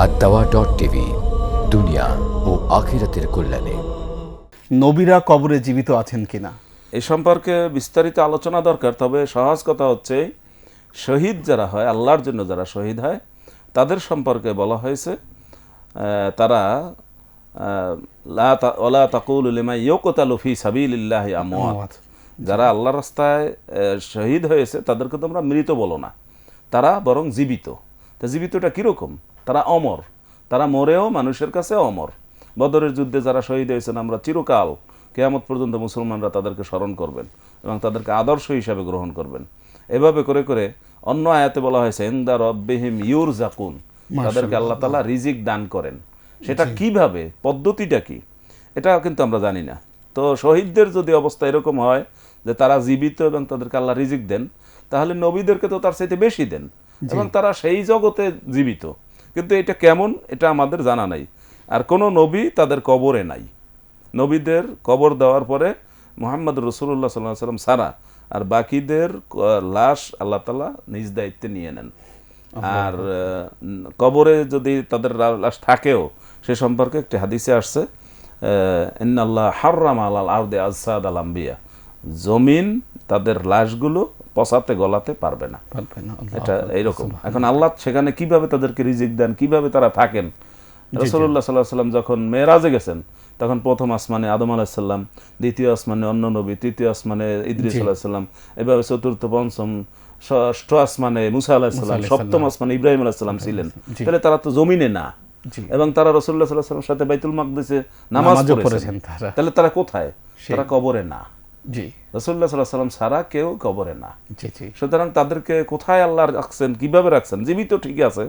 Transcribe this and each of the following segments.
আর দাওয়া dot TV দুনিয়া ও আখিরাতের কল্যাণে নবীরা কবরে জীবিত আছেন কিনা? এই সম্পর্কে বিস্তারিত আলোচনা দরকার তবে সহজ কথা হচ্ছে শহীদ যারা হয় আল্লাহর জন্য যারা শহীদ হয় তাদের সম্পর্কে বলা হয়েছে তারা লা তা- ওলা তাকুল লিমা ইয়কতালু ফি সাবিলিল্লাহ আমওয়াত। আমওয়াত। যারা আল্লাহ রাস্তায় শহীদ হয়েছে তাদেরকে তোমরা মৃত বলো না। তারা বরং জীবিত। তা জীবিতটা কীরকম? তারা অমর। তারা মরেও মানুষের কাছে অমর। বদরের যুদ্ধে যারা শহীদ হয়েছেন আমরা চিরকাল কেয়ামত পর্যন্ত মুসলমানরা তাদেরকে স্মরণ করবেন এবং তাদেরকে আদর্শ হিসাবে গ্রহণ করবেন। এভাবে করে করে অন্য আয়াতে বলা হয়েছে এন্দা রব্বিহিম ইউর জাকুন তাদেরকে আল্লাহ তালা রিজিক দান করেন। সেটা কীভাবে পদ্ধতিটা কি? এটা কিন্তু আমরা জানি না। তো শহীদদের যদি অবস্থা এরকম হয় যে তারা জীবিত এবং তাদেরকে আল্লাহ রিজিক দেন তাহলে নবীদেরকে তো তার চাইতে বেশি দেন। এবং তারা সেই জগতে জীবিত। কিন্তু এটা কেমন এটা আমাদের জানা নাই। আর কোনো নবী তাদের কবরে নাই। নবীদের কবর দেওয়ার পরে মোহাম্মদ রসুল্লাহ সাল্লাহ সাল্লাম সারা আর বাকিদের লাশ আল্লাহ তালা নিজ দায়িত্বে নিয়ে নেন। আর কবরে যদি তাদের লাশ থাকেও সে সম্পর্কে একটি হাদিসে আসছে ইন্নাল্লাহ হার্রাম আলাল আর্দে আসাদ আল আম্বিয়া। জমিন তাদের লাশগুলো পচাতে গলাতে পারবে না। এটা এইরকম। এখন আল্লাহ সেখানে কীভাবে তাদেরকে রিজিক দেন কীভাবে তারা থাকেন? রসুল্লাহ সাল্লাহ সাল্লাম যখন মেয়েরাজে গেছেন তখন প্রথম আসমানে আদম আলাহিসাল্লাম দ্বিতীয় আসমানে অন্য নবী তৃতীয় আসমানে ইদ্রিস আলাহিসাল্লাম এভাবে চতুর্থ পঞ্চম ষষ্ঠ আসমানে মুসা আলাহিসাল্লাম সপ্তম আসমানে ইব্রাহিম আলাহিসাল্লাম ছিলেন। তাহলে তারা তো জমিনে না। এবং তারা রসুল্লাহ সাল্লাহ সাল্লামের সাথে বাইতুল মাকদিসে নামাজ পড়েছেন। তাহলে তারা কোথায়? তারা কবরে না। জি। রসুল্লাহ সাল্লাহ সাল্লাম ছাড়া কেউ কবরে না। সুতরাং তাদেরকে কোথায় আল্লাহ রাখছেন কীভাবে রাখছেন জীবিত ঠিকই আছে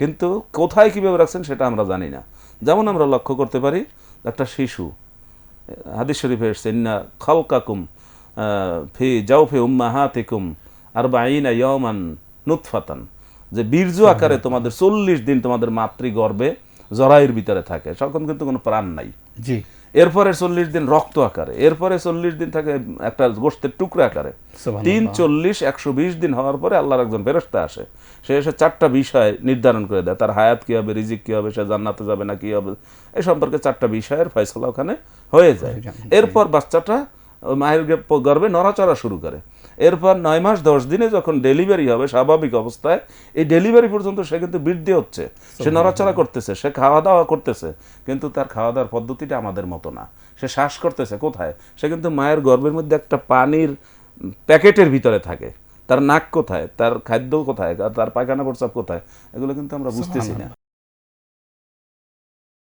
কিন্তু কোথায় কীভাবে রাখছেন সেটা আমরা জানি না। যেমন আমরা লক্ষ্য করতে পারি একটা শিশু হাদিস শরীফে এসছে ইন্না খালকাকুম ফি যাও ফি উম্মা হাতিকুম আর বাইনা ইয়মান নুৎফাতান যে বীর্য আকারে তোমাদের চল্লিশ দিন তোমাদের মাতৃ গর্ভে জরায়ুর ভিতরে থাকে। তখন কিন্তু কোনো প্রাণ নাই। জি। এরপরে চল্লিশ দিন রক্ত আকারে এরপরে চল্লিশ দিন থাকে একটা গোষ্ঠের টুকরা আকারে। তিন চল্লিশ একশো বিশ দিন হওয়ার পরে আল্লাহর একজন ফেরস্তা আসে। সে এসে চারটা বিষয় নির্ধারণ করে দেয়। তার হায়াত কী হবে রিজিক কী হবে সে জান্নাতে যাবে না কি হবে? এ সম্পর্কে চারটা বিষয়ের ফয়সলা ওখানে হয়ে যায়। এরপর বাচ্চাটা মায়ের গর্বে গর্ভে নড়াচড়া শুরু করে। এরপর নয় মাস দশ দিনে যখন ডেলিভারি হবে স্বাভাবিক অবস্থায় এই ডেলিভারি পর্যন্ত সে কিন্তু বৃদ্ধি হচ্ছে। সে নড়াচড়া করতেছে সে খাওয়া দাওয়া করতেছে কিন্তু তার খাওয়া দাওয়ার পদ্ধতিটা আমাদের মতো না। সে শ্বাস করতেছে কোথায়? সে কিন্তু মায়ের গর্ভের মধ্যে একটা পানির প্যাকেটের ভিতরে থাকে। তার নাক কোথায়? তার খাদ্য কোথায়? তার পায়খানা প্রস্রাব কোথায়? এগুলো কিন্তু আমরা বুঝতেছি না।